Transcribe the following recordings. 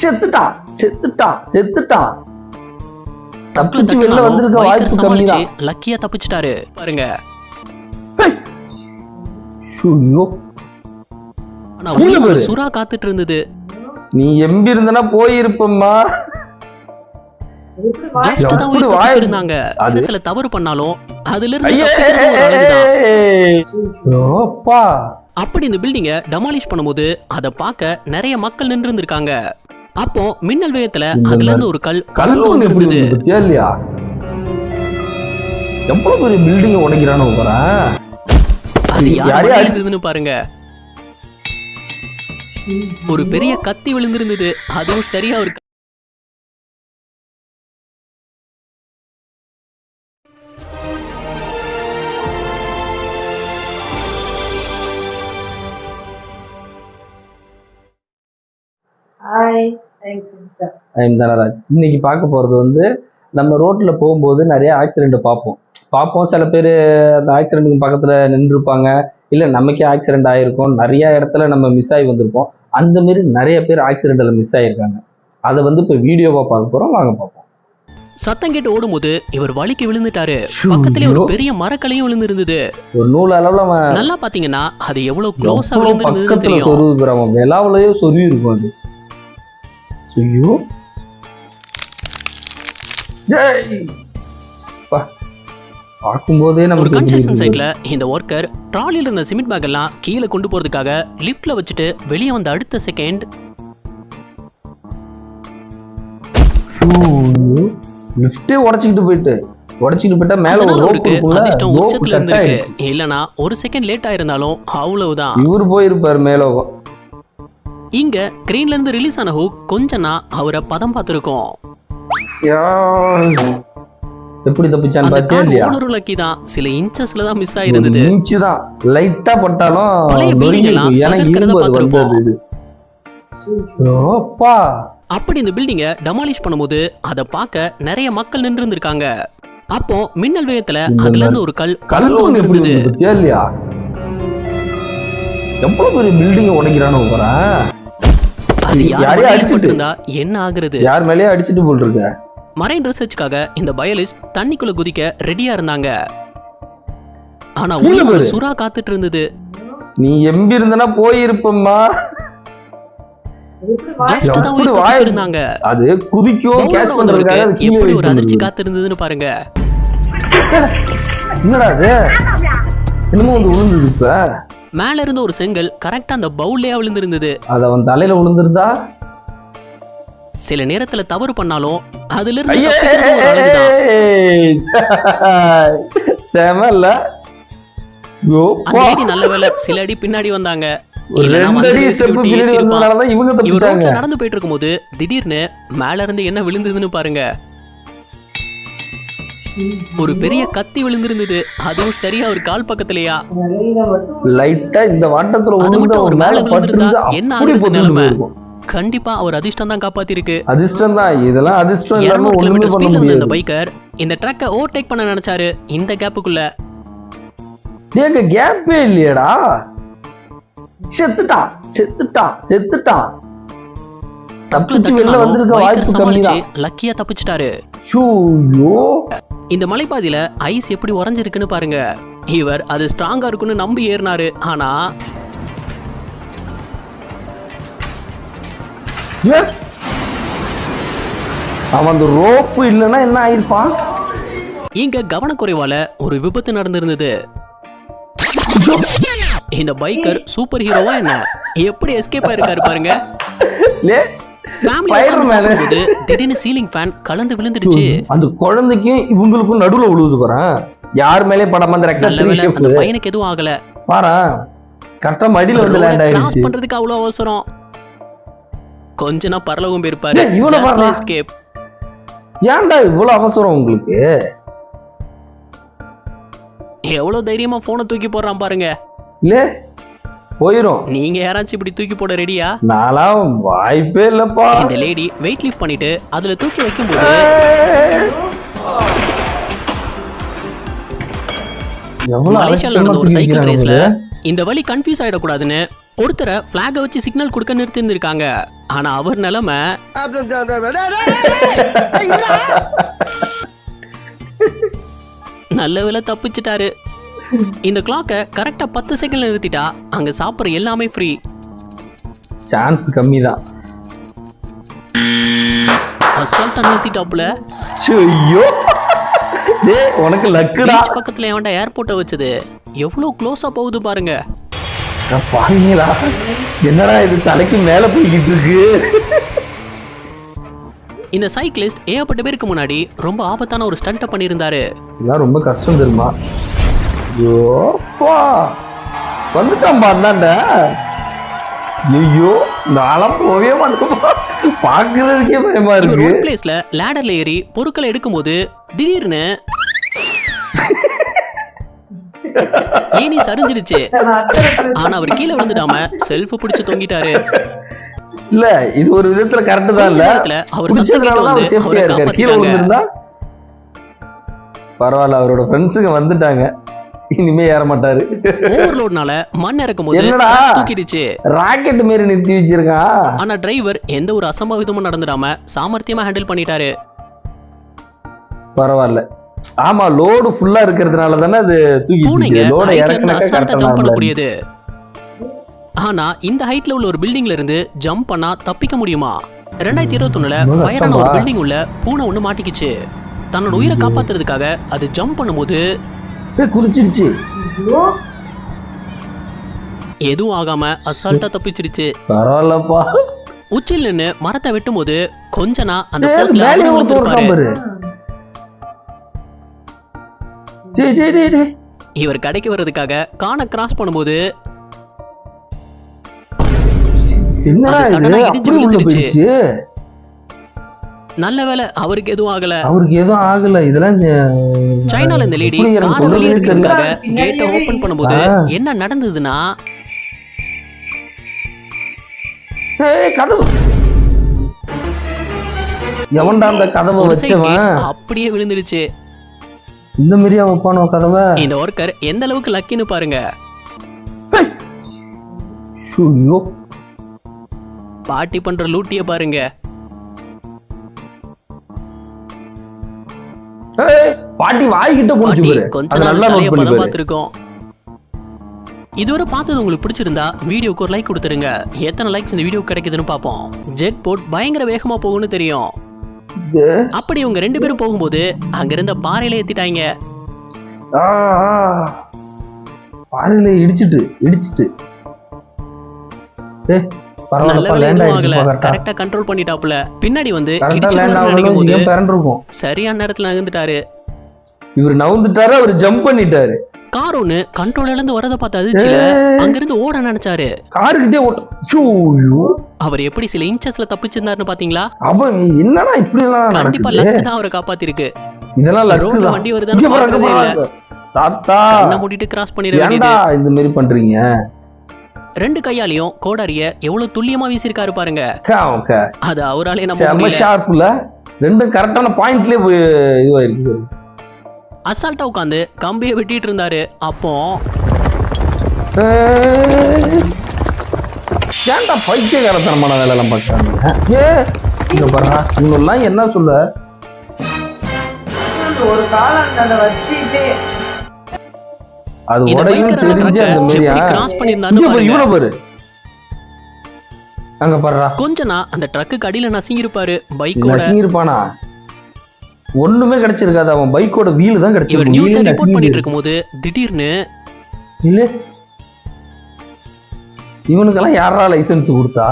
செத்துட்டான் செத்துட்டான் செத்துட்டான் தப்பிச்சு வெளில வந்திருக்க வாய்ப்பு கம்மி லக்கியா தப்பிச்சிட்டாரு. பாருங்க. ஐயோ. ஆனா. சுறா காத்துட்டு இருந்தது நீ எம்பி இருந்தனா போயிருப்பம்மா. ஜஸ்ட் தான் உயிர் தப்பிச்சிருந்தாங்க. தவறு பண்ணாலும் அதுல இருந்து. அப்படி இந்த பில்டிங்கை டெமாலிஷ் பண்ணும்போது அதை பார்க்க நிறைய மக்கள் நின்று இருந்திருக்காங்க அப்போ மின்னல் வேகத்துல அதுல இருந்து ஒரு கல் இருக்கு பாத்தியா இல்லையா எவ்வளவு பெரிய பில்டிங் உடைக்கிறானு போறேன் அது யார் யாரையும் மண்டையில அடிச்சு- இருந்ததுன்னு பாருங்க. ஒரு பெரிய கத்தி விழுந்திருந்தது. அதுவும் சரியா ஒரு ஹாய் ஐம் தனராஜ் இன்னைக்கு பார்க்க போறது வந்து நம்ம ரோட்ல போகும்போது நிறைய ஆக்சிடென்ட் பார்ப்போம். பார்ப்போம். சில பேர் அந்த ஆக்சிடென்ட்டுக்கு பக்கத்துல நின்றுருப்பாங்க. இல்ல நமக்கே ஆக்சிடென்ட் ஆயிருக்கும். நிறைய இடத்துல நம்ம மிஸ் ஆகி வந்திருப்போம். அந்த மாதிரி நிறைய பேர் ஆக்சிடென்ட்ல மிஸ் ஆயிருக்காங்க. அதை வந்து இப்போ வீடியோவா பார்க்க போறோம். வாங்க பார்ப்போம். சத்தம் கேட்டு ஓடும்போது இவர் வலிக்கு விழுந்துட்டாரு. பக்கத்திலே ஒரு பெரிய மரக்கலையும் விழுந்திருந்தது. ஒரு நூல் அளவுல நல்லா பாத்தீங்கன்னா அது எவ்வளவு க்ளோஸா பக்கத்துல தெரியும். சொருவு அவன் விலாவிலேயே சொருவி இருக்கும் அது. ஐயோ. பார்க்கும்போதே நமக்கு கன்ஸ்ட்ரக்ஷன் சைட்ல இந்த ஒர்க்கர் ட்ராலில இருந்த சிமெண்ட் பேக் எல்லாம் கீழே கொண்டு போறதுக்காக லிஃப்ட்ல வச்சுட்டு வெளியே வந்த அடுத்த செகண்ட். லிஃப்டே உடைச்சிக்கிட்டு போயிட்டு. உடைச்சிக்கிட்டு போயிட்டா மேல ஒரு ரோப் அதிர்ஷ்டம் உச்சத்துல இருந்திருக்கு. இல்லனா ஒரு செகண்ட் லேட் ஆயிருந்தாலும் அவ்வளவுதான். இவர் போயிருப்பாரு மேலோகம் இங்க கிரீன்ல இருந்து ரிலீஸ் ஆன ஹூக் கொஞ்சனா அவரை பதம் பார்த்திருக்கோம். எப்படி தப்பிச்சான்னு கார் இல்லையா? லக்கி தான். சில இன்ச்சஸ்ல தான் மிஸ் ஆயிருந்தது. இன்ச்சு தான். லைட்டா பட்டாலும் பழைய நொறுங்கி building எல்லாம் இருக்கும். ஏன்னா இரும்பு அது பார்த்திருப்போம். வந்தது இது. அப்பா அப்படி இந்த பில்டிங்கை டெமாலிஷ் பண்ணும்போது அதை பார்க்க நிறைய மக்கள் நின்று இருந்திருக்காங்க அப்போ மின்னல் வேகத்துல அதுல இருந்து ஒரு கல் கல் கலந்து பாத்தியா இல்லையா? எவ்வளவு பெரிய பில்டிங் உடைக்கிறானு போறேன் அது யாரையும் அடிச்சிட்டு. என்ன ஆகுறது? யார் மேலயே அடிச்சிட்டு போல் இருக்க மரைன் ரிசர்ச்சுக்காக இந்த பயாலிஸ்ட் தண்ணிக்குள்ள குதிக்க ரெடியா இருந்தாங்க. ஆனா உள்ள ஒரு. சுறா காத்துட்டு இருந்தது நீ எம்பி இருந்தனா போயிருப்பம்மா. அது குதிக்கும் கேட்ச் பண்றதுக்காக எப்படி ஒரு அதிர்ச்சி முடியுது. காத்திருந்ததுன்னு பாருங்க. என்னடா அது என்னமோ வந்து விழுந்தது இப்ப. மேல இருந்த ஒரு செங்கல் கரெக்டா அந்த பவுல்லையா விழுந்திருந்தது. அது அவன் தலையில விழுந்திருந்தா? சில நேரத்துல தவறு பண்ணாலும் அதுல இருந்து நல்ல வேலை சில அடி பின்னாடி வந்தாங்க. நடந்து போயிட்டு இருக்கும்போது திடீர்னு மேல இருந்து என்ன விழுந்ததுன்னு பாருங்க. ஒரு பெரிய கத்தி விழுந்திருந்தது. அதுவும் சரியா ஒரு கால் பக்கத்துலயா? லைட்டா இந்த வாட்டத்துல அது மட்டும் அவர் மேல விழுந்திருந்தா என்ன ஆகுறது நிலைமை? கண்டிப்பா அவர் அதிர்ஷ்டம் தான் காப்பாத்திருக்கு. அதிர்ஷ்டம் தான். இதெல்லாம் அதிர்ஷ்டம் இருநூறு கிலோமீட்டர் ஸ்பீட்ல இந்த முடியாது. பைக்கர் இந்த ட்ரக்கை ஓவர்டேக் பண்ண நினைச்சாரு. இந்த கேப்புக்குள்ள ஏங்க கேப்பே இல்லையடா. செத்துட்டான் செத்துட்டான் செத்துட்டான் தப்பிச்சு வெளில வந்திருக்க வாய்ப்பு கம்மி தான் லக்கியா தப்பிச்சிட்டாரு. ஐயோ. இந்த மலைப்பாதையில ஐஸ் எப்படி உறைஞ்சிருக்குன்னு பாருங்க. இவர் அது ஸ்ட்ராங்கா இருக்குன்னு நம்பி ஏறினாரு. ஆனா! அவன் அந்த ரோப்பு இல்லைன்னா என்ன ஆயிருப்பான் இங்க கவனக்குறைவால ஒரு விபத்து நடந்திருந்தது. இந்த பைக்கர் சூப்பர் ஹீரோவா என்ன? எப்படி எஸ்கேப் ஆயிருக்காரு பாருங்க. ஃபேமிலி திடீர்னு சீலிங் ஃபேன் கலந்து விழுந்துடுச்சு. அந்த குழந்தைக்கும் இவங்களுக்கும் நடுவுல விழுவுது பாறேன் யார் மேலே படாம அந்த பையனுக்கு எதுவும் ஆகல. பாறேன் கரெக்டா மடியில வந்து லேண்ட் ஆயிடுச்சு பண்றதுக்கு அவ்வளவு அவசரம். கொஞ்ச நாள் பரலவும் போயிருப்பாரு பாருடா. எஸ்கேப் ஏன்டா இவ்வளவு அவசரம் உங்களுக்கு? எவ்வளவு தைரியமா போனை தூக்கி போடுறான் பாருங்க. இல்ல போயிரும். நீங்க யாராச்சும் இப்படி தூக்கி போட ரெடியா நான்லாம் வாய்ப்பே இல்லப்பா. இந்த லேடி வெயிட் லிஃப்ட் பண்ணிட்டு அதுல தூக்கி வைக்கும்போது மலேசியால நடந்த ஒரு சைக்கிள் ரேஸ்ல. இந்த வழி கன்ஃபியூஸ் ஆயிடக்கூடாதுன்னு ஒருத்தரை பிளாக வச்சு சிக்னல் கொடுக்க நிறுத்தி இருந்திருக்காங்க ஆனா அவர் நிலைமை நல்ல வேளை தப்பிச்சிட்டாரு. இந்த கிளாக்கை கரெக்டா பத்து செகண்ட்ல நிறுத்திட்டா அங்க சாப்பிட்ற எல்லாமே ஃப்ரீ சான்ஸ் கம்மி தான் அசால்ட்டா நிறுத்திட்டாப்புல. ஐயோ! உனக்கு லக்குடா பக்கத்துல எவன்டா ஏர்போர்ட்டை வச்சது? எவ்வளவு க்ளோஸா போகுது பாருங்க. பாருங்களா என்னடா இது தலைக்கு மேல போய்கிட்டு இருக்கு? இந்த சைக்கிளிஸ்ட் ஏகப்பட்ட பேருக்கு முன்னாடி ரொம்ப ஆபத்தான ஒரு ஸ்டண்ட்டை பண்ணியிருந்தாரு. இதெல்லாம் ரொம்ப கஷ்டம் தெரியுமா? ஐயோப்பா. வந்துட்டான் அண்ணாண்ட ஐயோ நாளம் போவே மாட்டேப்பா பாக்குறதுக்கே பயமா இருக்கு. ஒர்க் பிளேஸ்ல லேடர்ல ஏறி பொருட்களை எடுக்கும்போது திடீர்னு ஏனி சரிஞ்சிடுச்சு. ஆனா அவர் கீழே விழுந்துடாம செல்ஃப் பிடிச்சு தொங்கிட்டாரு. இல்ல இது ஒரு விதத்துல கரெக்ட் தான் இல்ல. அவர் பிடிச்சதுனால வந்து அவர் விழுந்திருந்தா? பரவாயில்ல அவரோட ஃப்ரெண்ட்ஸுங்க வந்துட்டாங்க. இனிமே ஏற மாட்டாரு. ஓவர்லோட்னால மண் இறக்கும் போது என்னடா? தூக்கிடுச்சு. ராக்கெட் மாரி நிறுத்தி வச்சிருக்கான் ஆனா டிரைவர் எந்த ஒரு அசம்பாவிதமும் நடந்துடாம சாமர்த்தியமா ஹேண்டில் பண்ணிட்டாரு. பரவாயில்ல. ஆமா லோடு ஃபுல்லா இருக்கிறதுனால தானே அது தூக்கி லோட பண்ணக்கூடியது. ஆனா இந்த ஹைட்ல உள்ள ஒரு பில்டிங்ல இருந்து ஜம்ப் பண்ணா தப்பிக்க முடியுமா? ரெண்டாயிரத்தி இருபத்தொன்னுல ஃபயரான ஒரு. பில்டிங் உள்ள பூனை ஒண்ணு மாட்டிக்கிச்சு. தன்னோட உயிரை காப்பாத்துறதுக்காக அது ஜம்ப் பண்ணும்போது குதிச்சிருச்சு ஐயோ. எதுவும் ஆகாம அசால்ட்டா தப்பிச்சிருச்சு பரவாயில்லப்பா. உச்சியில் நின்னு மரத்தை வெட்டும்போது கொஞ்சனா அந்த ஏய், போஸ்ட்ல மேலே அவரும் ஒருத்தர் விழுந்திருப்பாரு இருக்கான் பாரு. டேய், டேய், டேய், டேய். இவர் கடைக்கு வர்றதுக்காக காண கிராஸ் பண்ணும்போது என்னடா அது இது? sudden-ஆ இடிஞ்சு அப்படி உள்ள விழுந்துருச்சு. போயிடுச்சு. நல்ல வேளை அவருக்கு எதுவும் ஆகல. அவருக்கு எதுவும் ஆகல. இதெல்லாம் இந்த- சைனால இந்த லேடி காரை வெளியே எடுக்கிறதுக்காக. கேட்டை ஓபன் பண்ணும்போது. என்ன நடந்ததுன்னா கதவு. எவன்டா அந்த கதவை வச்சவன்? அப்படியே விழுந்துடுச்சு. இந்த மாதிரியா வைப்பானோ கதவை? இந்த ஒர்க்கர் எந்த அளவுக்கு லக்கின்னு பாருங்க. பாட்டி பண்ற லூட்டிய பாருங்க. பாட்டி வாய்கிட்ட போச்சு பாட்டி பாரு. கொஞ்ச அது நாள் நல்லா பார்த்திருக்கோம். இதுவரை பார்த்தது உங்களுக்கு பிடிச்சிருந்தா வீடியோக்கு ஒரு லைக் கொடுத்துருங்க. எத்தனை லைக்ஸ் இந்த வீடியோ கிடைக்குதுன்னு பார்ப்போம். ஜெட் போட் பயங்கர வேகமா போகும்னு தெரியும். அப்படி இவங்க ரெண்டு பேரும் போகும்போது அங்க இருந்த பாறையில ஏத்திட்டாங்க. பாறையில இடிச்சிட்டு இடிச்சிட்டு. கரெக்டா கண்ட்ரோல் பண்ணிட்டாப்புல. பின்னாடி வந்து நினைக்கும் போது சரியான நேரத்துல நகர்ந்துட்டாரு. இவர் நவுந்துட்டாரு அவர் ஜம்ப் பண்ணிட்டாரு. கார் ஒண்ணு கண்ட்ரோல் இழந்து வரத பார்த்து அதிர்ச்சியில. அங்கிருந்து ஓட நினைச்சாரு. காருக்கிட்டே அவர் எப்படி சில இன்ச்சஸ்ல தப்பிச்சிருந்தாருன்னு பாத்தீங்களா? அவன் என்னடா இப்படி எல்லாம் கண்டிப்பா லக்கு தான் அவரை காப்பாத்திருக்கு. இதெல்லாம் ரோட்ல வண்டி வருதான்னு அங்க பாக்குறதே இல்ல. தாத்தா. மூடிட்டு கிராஸ் பண்ணிட வேண்டியது. இந்த மாதிரி பண்றீங்க? ரெண்டு கையாலையும் கோடாரிய எவ்வளவு துல்லியமா வீசிருக்காரு பாருங்க. அது அவராலே முடியல ஷார்ப்ல ரெண்டும் கரெக்டான பாயிண்ட்லயே போய் இதுவாயிருக்கு அசால்ட்டா உட்காந்து கம்பியை வெட்டிட்டு இருந்தாரு அப்போ. ஏன்டா பைத்தியகாரத்தனமான வேலை எல்லாம் பார்க்கறாங்க ஏ இங்க பாருடா இவங்கெல்லாம் என்ன சொல்ல ஒரு காலம் வச்சுட்டு அது உடையும் தெரிஞ்சு அந்த மாதிரியா? கிராஸ் பண்ணியிருந்தாருன்னு இங்க பாரு. அங்க பாருடா. கொஞ்சனா அந்த ட்ரக்குக்கு அடியில நசுங்கிருப்பாரு பைக்கோட நசுங்கிருப்பானா ஒண்ணுமே கிடைச்சிருக்காது. அவன் பைக்கோட வீல் தான் இவர் கிடைச்சிருக்கு நியூஸ் வீலே ரிப்போர்ட் பண்ணிட்டு. இருக்கும்போது திடீர்னு இல்ல. இவனுக்கெல்லாம் யாரா லைசென்ஸ் கொடுத்தா?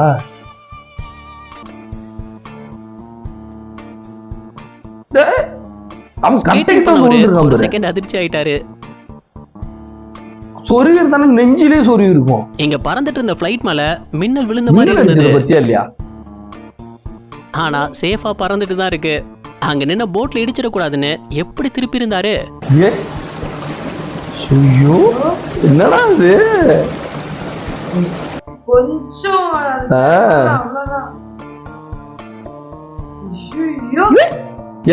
அவன் வந்துருக்கான் செகண்ட் அதிர்ச்சி ஆயிட்டாரு. சொருகிற தானே நெஞ்சிலே சொருகி இருக்கும் இங்க பறந்துட்டு இருந்த ஃபிளைட் மேல மின்னல் விழுந்த மாதிரி இருந்தது. பத்தியா இல்லையா? ஆனா சேஃபா பறந்துட்டு தான் இருக்கு. அங்க நின்ன போட்ல இடிச்சிடக்கூடாதுன்னு எப்படி திருப்பி இருந்தாரு? ஐயோ என்னடா இது? கொஞ்சம்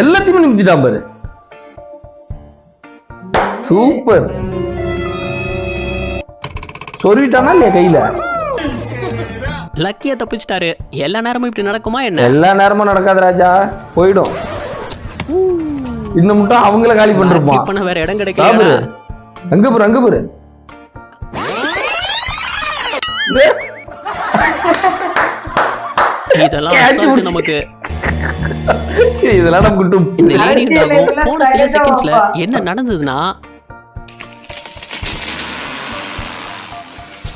எல்லாத்தையுமே நிமித்திட்டான் பாரு. சூப்பர். சொருவிட்டானா இல்லையா கையில? லக்கியா தப்பிச்சிட்டாரு. எல்லா நேரமும் இப்படி நடக்குமா என்ன? எல்லா நேரமும் நடக்காது ராஜா. போயிடும். இன்னும் மட்டும் அவங்கள காலி பண்ணிருப்பான். பண்ண வேற இடம் கிடைக்கல அங்க பாரு அங்க பாரு. இதெல்லாம். நமக்கு. இதெல்லாம் நமக்கு போன சில செகண்ட்ஸ்ல. என்ன நடந்ததுன்னா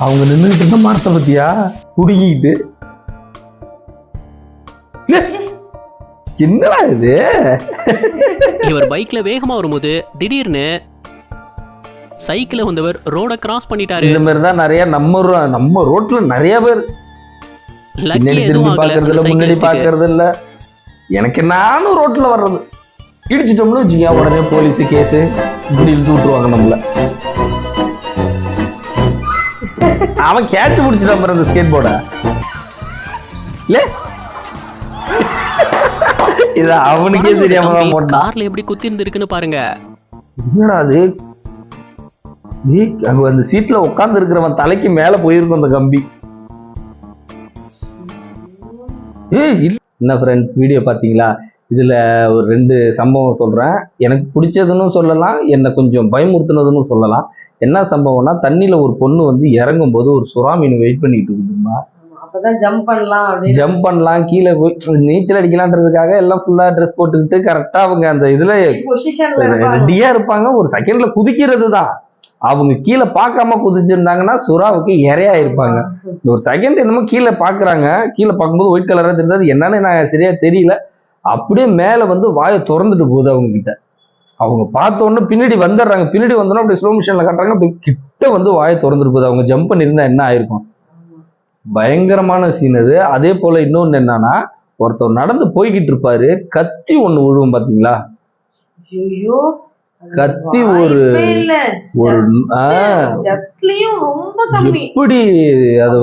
அவங்க நின்றுட்டு இருந்த மரத்தை பத்தியா? குடுங்கிட்டு. என்னடா இது? இவர் பைக்ல வேகமா வரும்போது திடீர்னு சைக்கிள வந்தவர் ரோட கிராஸ் பண்ணிட்டாரு. இந்த மாதிரி தான் நிறைய நம்ம நம்ம ரோட்ல நிறைய பேர். லக்கி பின்னாடி திரும்பி பாக்குறது முன்னாடி பாக்குறது இல்ல எனக்கு நானும் ரோட்ல வர்றது. இடிச்சிட்டோம்னு வச்சுக்க உடனே போலீஸ் கேஸ். இப்படி இழுத்து விட்டுருவாங்க நம்மள. அவன் கேட்ச் பிடிச்சிட்டான் பாரு அந்த ஸ்கேட் போர்ட இல்ல? இது அவனுக்கே தெரியாம தான் போட்டான். கார்ல எப்படி குத்தி இருந்திருக்குன்னு பாருங்க. என்னடா அது? அந்த சீட்ல உட்கார்ந்து இருக்கிறவன் தலைக்கு மேல போயிருக்கும் அந்த கம்பி. ஏய் என்ன ஃப்ரெண்ட்ஸ் வீடியோ பாத்தீங்களா? இதுல ஒரு ரெண்டு சம்பவம் சொல்றேன். எனக்கு பிடிச்சதுன்னு சொல்லலாம் என்னை கொஞ்சம் பயமுறுத்துனதுன்னு சொல்லலாம். என்ன சம்பவம்னா தண்ணியில ஒரு பொண்ணு வந்து இறங்கும் போது ஒரு சுறா மீன் வெயிட் பண்ணிட்டு இருக்குதுமா ஜம்ப் பண்ணலாம் ஜம்ப் பண்ணலாம் கீழே போய் நீச்சல் அடிக்கலான்றதுக்காக எல்லாம் ஃபுல்லா ட்ரெஸ் போட்டுக்கிட்டு கரெக்டா அவங்க அந்த இதுல பொசிஷன்ல இருப்பாங்க. ஒரு செகண்ட்ல குதிக்கிறது தான் அவங்க கீழே பார்க்காம குதிச்சிருந்தாங்கன்னா சுறாவுக்கு இரையா இருப்பாங்க. ஒரு செகண்ட் என்னமோ கீழே பாக்குறாங்க கீழே பார்க்கும்போது ஒயிட் கலரா தெரிஞ்சது. என்னன்னு நான் சரியா தெரியல. அப்படியே மேல வந்து வாயை திறந்துட்டு போகுது அவங்க கிட்ட. அவங்க பார்த்த உடனே பின்னாடி வந்துடுறாங்க. பின்னாடி வந்தோன்னா அப்படி ஸ்லோ மிஷன்ல காட்டுறாங்க. அப்படி கிட்ட வந்து வாயை திறந்துட்டு போகுது. அவங்க ஜம்ப் பண்ணியிருந்தா என்ன ஆயிருக்கும்? பயங்கரமான சீன் அது. அதே போல இன்னொன்னு என்னன்னா ஒருத்தர் நடந்து போய்கிட்டு இருப்பாரு. கத்தி ஒண்ணு விழுவும் பாத்தீங்களா? ஐயோ கத்தி ஒரு ஒரு ஆ, ஜஸ்ட்லயும் ரொம்ப கம்மி. எப்படி அது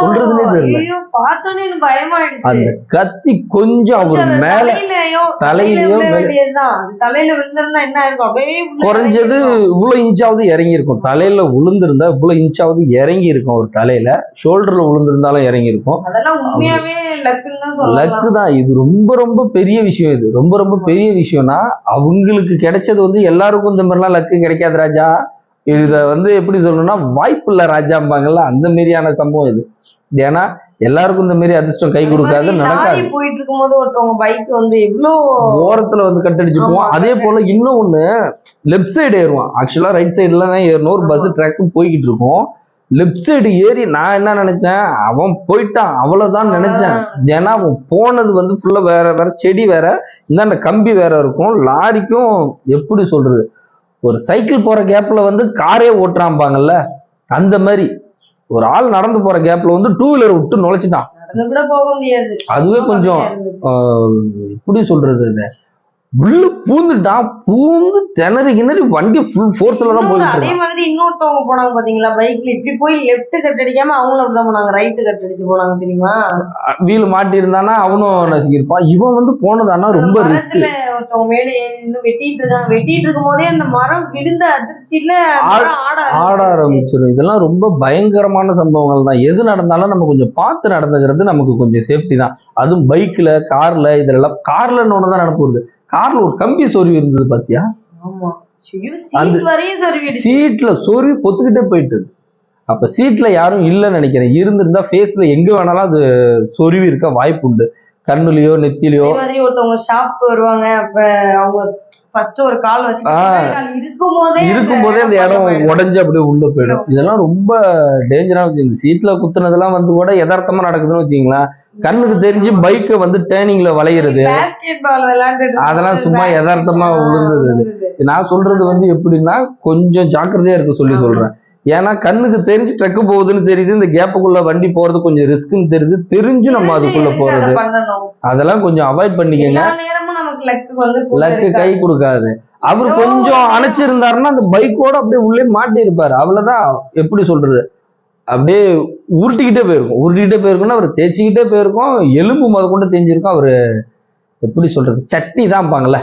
சொல்றதுனே தெரியல. ஐயோ, பார்த்தோன்னே எனக்கு பயமாயிடுச்சு. அந்த கத்தி கொஞ்சம் அவர் மேல தலையிலயோ தலையில விழுந்திருந்தா என்ன ஆயிருக்கும்? அப்படியே குறைஞ்சது. இவ்வளவு இன்ச்சாவது இறங்கி இருக்கும் தலையில விழுந்திருந்தா இவ்வளவு இன்ச்சாவது இறங்கி இருக்கும் ஒரு தலையில. ஷோல்டர்ல விழுந்திருந்தாலும் இறங்கி இருக்கும் அதெல்லாம் உண்மையாவே லக்கு தான். இது ரொம்ப ரொம்ப பெரிய விஷயம் இது. ரொம்ப ரொம்ப பெரிய விஷயம்னா அவங்களுக்கு கிடைச்சது வந்து எல்லாருக்கும் இந்த மாதிரிலாம் லக்கு கிடைக்காது ராஜா. இத வந்து எப்படி சொல்லணும்னா வாய்ப்பு இல்ல ராஜாம்பாங்கல்ல அந்த மாதிரியான சம்பவம் இது. ஏன்னா எல்லாருக்கும் இந்த மாதிரி அதிர்ஷ்டம் கை கொடுக்காது இந்த நடக்காது. போயிட்டு இருக்கும்போது ஒருத்தவங்க பைக் வந்து எவ்வளோ ஓரத்துல வந்து கட்டடிச்சு போவோம். அதே போல இன்னும் ஒண்ணு லெஃப்ட் சைடு ஏறுவான். ஆக்சுவலா ரைட் சைடுல தான் ஏறணும். ஒரு பஸ் ட்ராக் போய்கிட்டு இருக்கும். லெஃப்ட் சைடு ஏறி நான் என்ன நினைச்சேன்? அவன் போயிட்டான். அவ்வளவுதான் நினைச்சேன். ஏன்னா அவன் போனது வந்து ஃபுல்லா வேற வேற செடி வேற இந்தாண்ட கம்பி வேற இருக்கும். லாரிக்கும் எப்படி சொல்றது? ஒரு சைக்கிள் போற கேப்ல வந்து காரே ஓட்டுறாம்பாங்கல்ல அந்த மாதிரி. ஒரு ஆள் நடந்து போற கேப்ல வந்து டூ வீலர் விட்டு நுழைச்சிட்டான். அதுவே கொஞ்சம் எப்படி சொல்றது உள்ள பூந்துட்டான் பூந்து திணறி கிணறி வண்டி ஃபுல் ஃபோர்ஸ்ல தான் போயிட்டு அதே மாதிரி இன்னொருத்தவங்க போனாங்க பாத்தீங்களா? பைக்ல இப்படி போய் லெஃப்ட் கட் அடிக்காம அவங்களும் அப்படிதான் போனாங்க. ரைட் கட் அடிச்சு போனாங்க தெரியுமா? வீல் மாட்டி இருந்தானா அவனும் நசுக்கிருப்பான் இவன் வந்து போனதானா ரொம்ப ரிஸ்க் ஒருத்தவங்க மேல நின்னு வெட்டிட்டு இருக்காங்க. வெட்டிட்டு இருக்கும் போதே அந்த மரம் விழுந்த அதிர்ச்சியில ஆட ஆட. ஆரம்பிச்சிடும் இதெல்லாம் ரொம்ப பயங்கரமான சம்பவங்கள் தான். எது நடந்தாலும் நம்ம கொஞ்சம் பார்த்து நடந்துக்கிறது நமக்கு கொஞ்சம் சேஃப்டி தான். அதுவும் பைக்ல கார்ல இதெல்லாம் கார்ல ஒன்று தான் நடப்புறது கார்ல ஒரு கம்பி சொருவி இருந்தது பாத்தியா? சீட்ல சொருவி பொத்துக்கிட்டே போயிட்டு அப்ப சீட்ல யாரும் இல்லைன்னு நினைக்கிறேன். இருந்திருந்தா ஃபேஸ்ல எங்க வேணாலும் அது சொருவி இருக்க வாய்ப்பு உண்டு. கண்ணுலயோ நெத்திலையோ. ஒருத்தவங்க ஷாப் வருவாங்க அப்ப அவங்க ஃபர்ஸ்ட் ஒரு கால் வச்சு ஆ. இருக்கும் போதே இருக்கும் போதே அந்த இடம் உடஞ்சு அப்படியே உள்ள போயிடும். இதெல்லாம் ரொம்ப டேஞ்சரான இந்த சீட்ல குத்துனதெல்லாம் வந்து கூட யதார்த்தமா நடக்குதுன்னு வச்சுங்களேன் கண்ணுக்கு தெரிஞ்சு பைக்கை வந்து டேர்னிங்ல வளையிறது. அதெல்லாம் சும்மா யதார்த்தமா விழுந்தது. நான் சொல்றது வந்து எப்படின்னா கொஞ்சம் ஜாக்கிரதையா இருக்க சொல்லி சொல்றேன். ஏன்னா கண்ணுக்கு தெரிஞ்சு ட்ரக்கு போகுதுன்னு தெரியுது இந்த கேப்புக்குள்ள வண்டி போறது கொஞ்சம் ரிஸ்க்னு தெரியுது. தெரிஞ்சு நம்ம அதுக்குள்ள போறது. அதெல்லாம் கொஞ்சம் அவாய்ட் பண்ணிக்கங்க. லக்கு கை. கொடுக்காது. அவர் கொஞ்சம் அணைச்சிருந்தாருன்னா அந்த பைக்கோட அப்படியே உள்ளே மாட்டி இருப்பாரு அவ்வளவுதான். எப்படி சொல்றது? அப்படியே உருட்டிக்கிட்டே போயிருக்கும். உருட்டிக்கிட்டே போயிருக்கும்னா அவர் தேய்ச்சிக்கிட்டே போயிருக்கும். எலும்பு முத கொண்டு தேஞ்சிருக்கும். அவரு எப்படி சொல்றது? சட்னி தான் பாங்கல்ல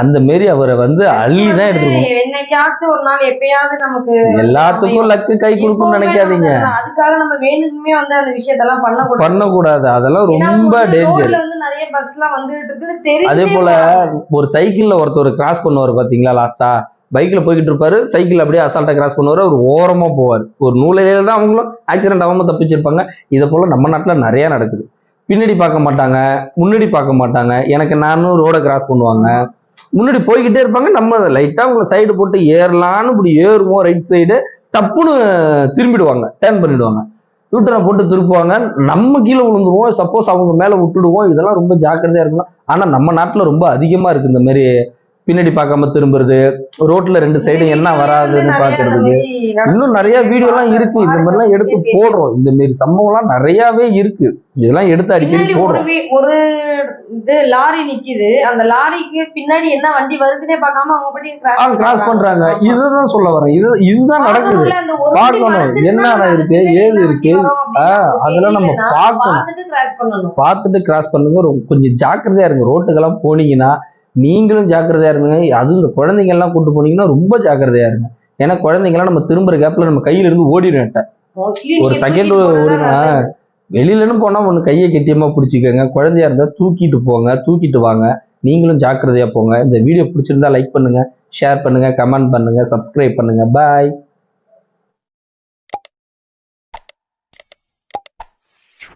அந்த மாரி அவரை வந்து அள்ளி தான் எடுத்துருக்கணும். என்னைக்காச்சும் ஒரு நாள் எப்பயாவது நமக்கு எல்லாத்துக்கும் லக்கு கை கொடுக்கும்னு நினைக்காதீங்க. அதுக்காக நம்ம வேணுக்குமே வந்து அந்த விஷயத்தெல்லாம் பண்ணக்கூடாது. பண்ணக்கூடாது. அதெல்லாம் ரொம்ப டேஞ்சர் வந்து நிறைய பஸ்லாம் வந்துட்டு தெரிஞ்சே அதே போல. ஒரு சைக்கிள்ல ஒருத்தர் கிராஸ் பண்ணுவார் பாத்தீங்களா லாஸ்டா பைக்ல போய்கிட்டு இருப்பாரு சைக்கிள் அப்படியே அசால்ட்டா கிராஸ் பண்ணுவாரு அவர் ஓரமா போவார். ஒரு நூலையில தான் அவங்களும் ஆக்சிடென்ட் ஆகாம தப்பிச்சிருப்பாங்க. இதை போல நம்ம நாட்டுல நிறைய நடக்குது. பின்னாடி பார்க்க மாட்டாங்க முன்னாடி பார்க்க மாட்டாங்க. எனக்கு நானும் ரோட கிராஸ் பண்ணுவாங்க. முன்னாடி போய்கிட்டே இருப்பாங்க. நம்ம லைட்டா உங்களை சைடு போட்டு ஏறலான்னு இப்படி ஏறுவோம் ரைட் சைடு டப்புன்னு திரும்பிடுவாங்க டேர்ன் பண்ணிடுவாங்க. யூட்டரை போட்டு திருப்புவாங்க. நம்ம கீழே விழுந்துருவோம். சப்போஸ் அவங்க மேல விட்டுடுவோம். இதெல்லாம் ரொம்ப ஜாக்கிரதையா இருக்கணும். ஆனா நம்ம நாட்டில் ரொம்ப அதிகமா இருக்கு இந்த மாதிரி பின்னாடி பார்க்காம திரும்புறது ரோட்ல ரெண்டு சைடும் என்ன வராதுன்னு பாக்குறதுக்கு இன்னும் நிறைய வீடியோ எல்லாம் இருக்கு. இந்த மாதிரி எல்லாம் எடுத்து போடுறோம். இந்த மாதிரி சம்பவம்லாம் நிறையவே இருக்கு. இதெல்லாம் எடுத்து அடிக்கடி போடுறோம். ஒரு இது லாரி நிக்குது. அந்த லாரிக்கு பின்னாடி என்ன வண்டி வருதுன்னே பார்க்காம அவங்க படி கிராஸ் பண்றாங்க. இதுதான் சொல்ல வரேன். இது இதுதான் நடக்குது. பார்க்கணும். என்னென்ன இருக்கு, ஏது இருக்கு. அதெல்லாம் நம்ம பார்க்கணும். பார்த்துட்டு கிராஸ் பண்ணுங்க. கொஞ்சம் ஜாக்கிரதையா இருங்க. ரோட்டுக்கெல்லாம் போனீங்கன்னா நீங்களும் ஜாக்கிரதையா இருங்க அதுவும் இந்த குழந்தைங்க எல்லாம் கூட்டு போனீங்கன்னா ரொம்ப ஜாக்கிரதையா இருங்க. ஏன்னா குழந்தைங்கலாம் நம்ம திரும்புற கேப்ல நம்ம கையில இருந்து ஓடிடும் மோஸ்ட்லி ஒரு செகண்ட் ஓடினா வெளியிலன்னு போனா ஒன்று கையை கெட்டியமா பிடிச்சிக்கோங்க. குழந்தையா இருந்தா தூக்கிட்டு போங்க தூக்கிட்டு வாங்க. நீங்களும் ஜாக்கிரதையா போங்க. இந்த வீடியோ பிடிச்சிருந்தா லைக் பண்ணுங்க ஷேர் பண்ணுங்க கமெண்ட் பண்ணுங்க சப்ஸ்கிரைப் பண்ணுங்க. பாய்